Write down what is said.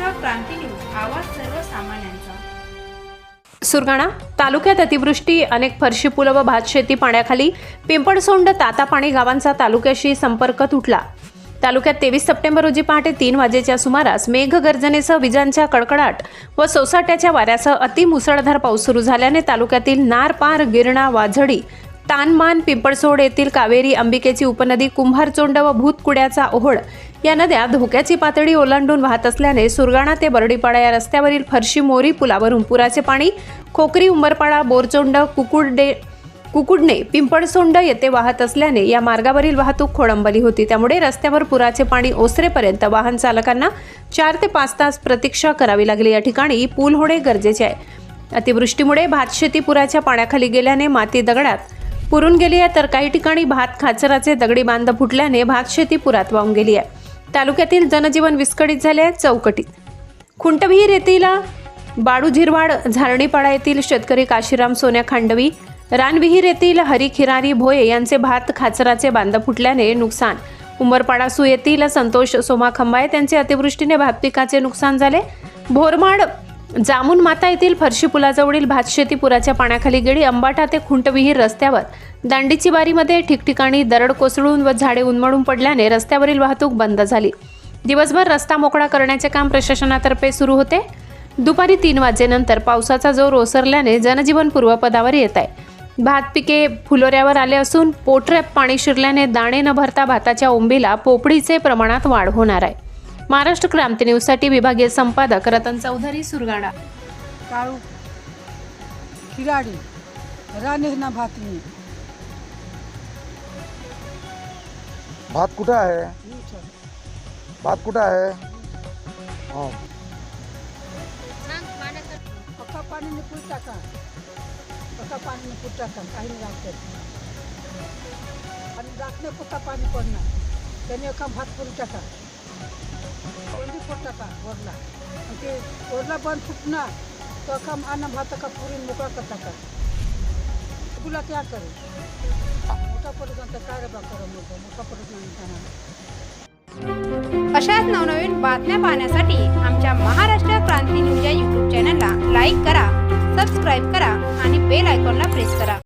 Maharashtra Kranti news आवाज सर्वसामान्यांचा. सुरगाणा तालुक्यात अतिवृष्टी अनेक फरशी पुलं व भात शेती पाण्याखाली पिंपळसोंड तातापाणी गावांचा तालुक्याशी संपर्क तुटला. तालुक्यात तेवीस सप्टेंबर रोजी पहाटे तीन वाजेच्या सुमारास मेघगर्जनेसह विजांच्या कडकडाट व सोसाट्याच्या वाऱ्यासह अतिमुसळधार पाऊस सुरू झाल्याने तालुक्यातील नारपार गिरणा वाझडी तानमान पिंपळसोड येथील कावेरी अंबिकेची उपनदी कुंभारचोंड व भूतकुड्याचा ओहोळ या नद्या धोक्याची पातळी ओलांडून वाहत असल्याने सुरगाणा ते बर्डीपाडा या रस्त्यावरील फरशी मोरी पुलावरून पुराचे पाणी खोकरी उंबरपाडा बोरचोंड कुकुडे कुकुडणे पिंपळसोंड येथे वाहत असल्याने या मार्गावरील वाहतूक खोळंबली होती. त्यामुळे रस्त्यावर पुराचे पाणी ओसरेपर्यंत वाहन चालकांना चार ते पाच तास प्रतीक्षा करावी लागली. या ठिकाणी पूल होणे गरजेचे आहे. अतिवृष्टीमुळे भातशेती पुराच्या पाण्याखाली गेल्याने माती दगडात पुरून गेली आहे तर काही ठिकाणी भात खाचराचे दगडी बांध फुटल्याने भातशेती पुरात वाहून गेली आहे. तालुक्यातील जनजीवन विस्कळीत झाले आहे चौकटीत. खुंटविहीर येथील बाडू झिरवाड झारणीपाडा येथील शेतकरी काशीराम सोन्या खांडवी रानविहीर येथील हरी खिरारी भोये यांचे भात खाचराचे बांध फुटल्याने नुकसान. उंबरपाडासू येथील संतोष सोमा खंबाळे त्यांचे अतिवृष्टीने भात पिकाचे नुकसान झाले. भोरमाड जामून माता येथील फरशी पुलाजवळील भातशेती पुराच्या पाण्याखाली गेली. अंबाटा ते खुंटविहीर रस्त्यावर दांडीची बारीमध्ये ठिकठिकाणी दरड कोसळून व झाडे उन्मळून पडल्याने रस्त्यावरील वाहतूक बंद झाली. दिवसभर रस्ता मोकळा करण्याचे काम प्रशासनातर्फे सुरू होते. दुपारी तीन वाजेनंतर पावसाचा जोर ओसरल्याने जनजीवन पूर्वपदावर येत आहे. भात पिके फुलोऱ्यावर आले असून पोटऱ्यात पाणी शिरल्याने दाणे न भरता भाताच्या ओंबीला पोपडीचे प्रमाणात वाढ होणार आहे. महाराष्ट्र क्रांती न्यूजसाठी विभागीय संपादक रतन चौधरी सुरगाणा. काळू खिराडी राणीना भातनी. भात कुठं आहे? भात कुठं आहे? हो. पक्का पाणी टाका. पक्का पाणी टाका. काही नाही लागतं आणि नाही पक्का पाणी पडणार. त्याने एका भात पुरी टाका. कोणती पूर टाका वरला. आणि ते वरला बंद फुटणार. तर अका आणा भात का पुरी मोकळा कर का? तुला त्या करे? मोठा पडत काय बा करा मोठा? मोठा पडत अशाच नवनवीन बातम्या पाहण्यासाठी आमच्या महाराष्ट्र क्रांती न्यूज या यूट्यूब चॅनलला लाईक करा सबस्क्राईब करा आणि बेल आयकॉनला प्रेस करा.